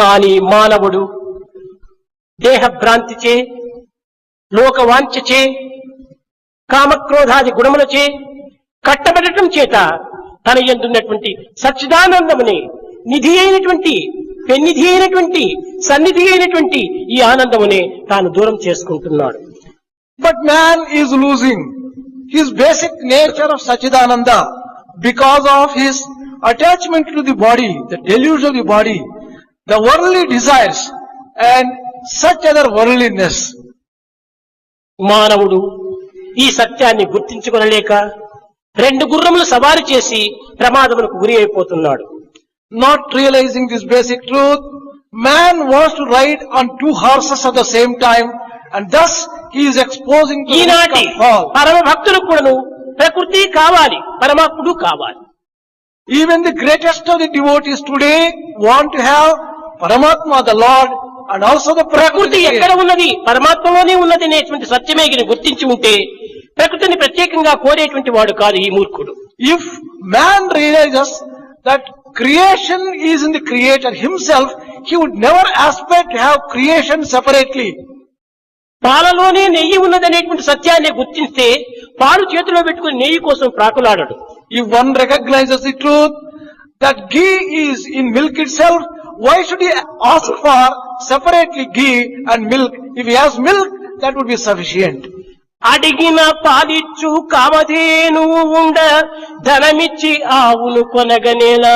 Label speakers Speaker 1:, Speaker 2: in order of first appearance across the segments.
Speaker 1: కానీ మానవుడు. దేహభ్రాంతిచే లోకవాంఛచే కామక్రోధాది గుణములచే కట్టబడటం చేత తన ఎందున్నటువంటి సచ్చిదానందముని నిధి అయినటువంటి పెన్నిధి అయినటువంటి సన్నిధి అయినటువంటి ఈ ఆనందమునే తాను దూరం చేసుకుంటున్నాడు.
Speaker 2: But man is losing his basic nature of Sachidananda because of his attachment to the body the deluge of the body the worldly desires and such other worldliness.
Speaker 1: మానవుడు ఈ సత్యాన్ని గుర్తించుకొనలేక రెండు గుర్రములు సవారి చేసి ప్రమాదములకు గురి అయిపోతున్నాడు
Speaker 2: Not realizing this basic truth, man wants to ride on two horses at the same time and thus he is exposing to the risk
Speaker 1: ఈనాటి. పరమ భక్తులకు కూడాను ప్రకృతి కావాలి పరమాత్ముడు కావాలి
Speaker 2: Even the greatest of the devotees today want to have paramatma the Lord and also the
Speaker 1: prakriti ఎక్కడ ఉన్నది? పరమాత్మలోనే ఉన్నది అనేటువంటి సత్యమే గుర్తించి ఉంటే ప్రకృతిని ప్రత్యేకంగా కోరేటువంటి వాడు కాదు ఈ మూర్ఖుడు.
Speaker 2: If man realizes that creation is in the creator himself he would never expect have creation separately
Speaker 1: పాలలోనే నెయ్యి ఉన్నది అనేటువంటి సత్యాన్ని గుర్తిస్తే పాలు చేతిలో పెట్టుకుని నెయ్యి కోసం ప్రాకులాడడు.
Speaker 2: ఈ one recognizes the truth that ghee is in milk itself why should he ask for separately ghee and milk? If he has milk, that would be sufficient.
Speaker 1: అడిగిన పాలిచ్చు కామధేను ఉండ ధనమిచ్చి ఆవును కొనగనేలా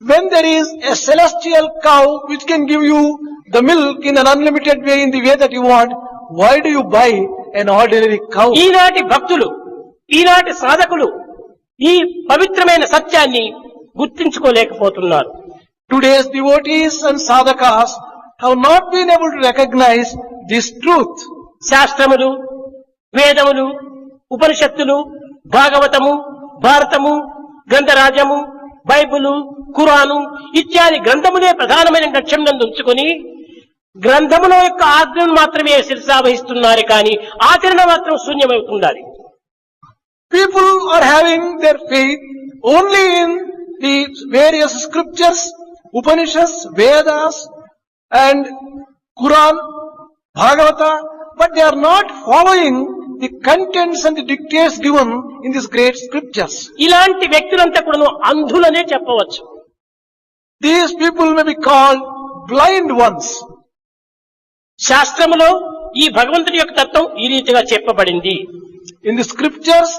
Speaker 2: When there is a celestial cow which can give you the milk in an unlimited way in the way that you want, why do you buy an ordinary cow?
Speaker 1: ఈనాటి భక్తులు ఈనాటి సాధకులు ఈ పవిత్రమైన సత్యాన్ని గుర్తించుకోలేకపోతున్నారు
Speaker 2: Today's devotees and sadhakas have not been able to recognize this truth.
Speaker 1: శాస్త్రములు వేదములు ఉపనిషత్తులు భాగవతము భారతము గ్రంథరాజము బైబిలు ఖురాను ఇత్యాది గ్రంథములే ప్రధానమైన లక్ష్యం నందు ఉంచుకొని గ్రంథముల యొక్క ఆజ్ఞను మాత్రమే శిరసావహిస్తున్నారు కానీ ఆచరణ మాత్రం శూన్యమవుతుండాలి
Speaker 2: People are having their faith only in the various scriptures, Upanishads, Vedas, and Quran, Bhagavata, but they are not following the contents and the dictates given in these great scriptures.
Speaker 1: ఇలాంటి వ్యక్తులంతా కూడా అంధులనే చెప్పవచ్చు
Speaker 2: These people may be called blind ones.
Speaker 1: శాస్త్రములో ఈ భగవంతుడి యొక్క తత్వం ఈ రీతిగా చెప్పబడింది
Speaker 2: In the scriptures,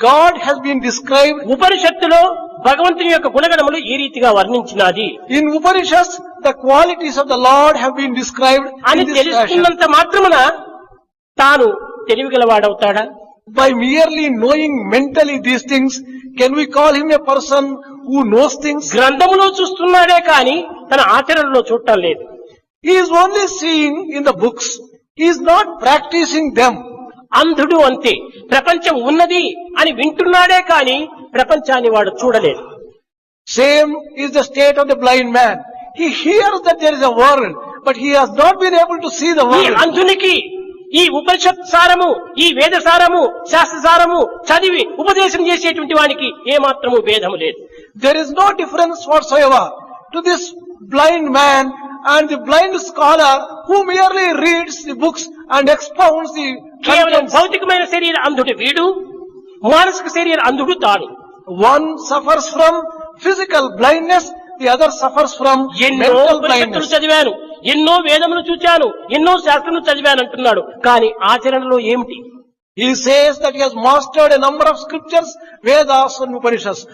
Speaker 2: God has been described.
Speaker 1: ఉపనిషత్తులో భగవంతుని యొక్క గుణగణములు ఈ రీతిగా వర్ణించినది.
Speaker 2: In Upanishads the qualities of the Lord have been described
Speaker 1: అని తెలుసుకున్నంత మాత్రమున తాను తెలివి
Speaker 2: గలవాడవుతాడా by merely knowing mentally these things can we call him a person who knows things
Speaker 1: గ్రంథములో చూస్తున్నాడే కానీ తన ఆచరణలో చూడటం లేదు.
Speaker 2: He is only seeing in the books he is not practicing them
Speaker 1: అంధుడు అంతే. ప్రపంచం ఉన్నది అని వింటున్నాడే కానీ ప్రపంచాన్ని వాడు చూడలేదు.
Speaker 2: Same is the state of the blind man he hear there is world but he has not been able to
Speaker 1: see
Speaker 2: the world
Speaker 1: అంధునికి ఈ ఉపనిషత్ సారము ఈ వేద సారము శాస్త్ర సారము చదివి ఉపదేశం చేసేటువంటి వానికి ఏ మాత్రము భేదము లేదు.
Speaker 2: There is no difference what's to this blind man and the blind scholar who merely reads the books and expounds the
Speaker 1: కేవలం భౌతికమైన శరీర అంధుడు వీడు మానసిక శరీర అంధుడు తాడు
Speaker 2: one suffers from physical blindness the other suffers from
Speaker 1: ఎన్నో ఉపనిషత్తులు చదివాను ఎన్నో వేదములు చూచాను ఎన్నో శాస్త్రములు చదివాను అంటున్నాడు. కానీ ఆచరణలో ఏమిటి?
Speaker 2: ఈ says mastered number of scriptures Vedas Upanishads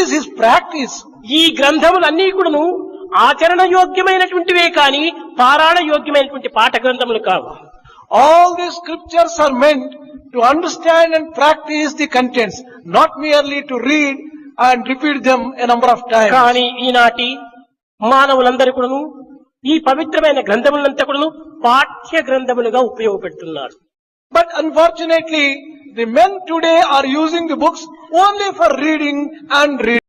Speaker 2: is his practice
Speaker 1: ఈ గ్రంథములు అన్ని కూడాను ఆచరణ యోగ్యమైనటువంటివే కాని పారాయణ యోగ్యమైనటువంటి పాఠ గ్రంథములు కావు.
Speaker 2: All the scriptures are meant to understand and practice the contents, not merely to read and repeat them a number of times.
Speaker 1: కానీ ఈనాటి మానవులందరూ కూడాను ఈ పవిత్రమైన గ్రంథములంతా కూడాను పాఠ్య గ్రంథములుగా ఉపయోగపెడుతున్నారు
Speaker 2: But unfortunately, the men today are using the books only for reading and reading.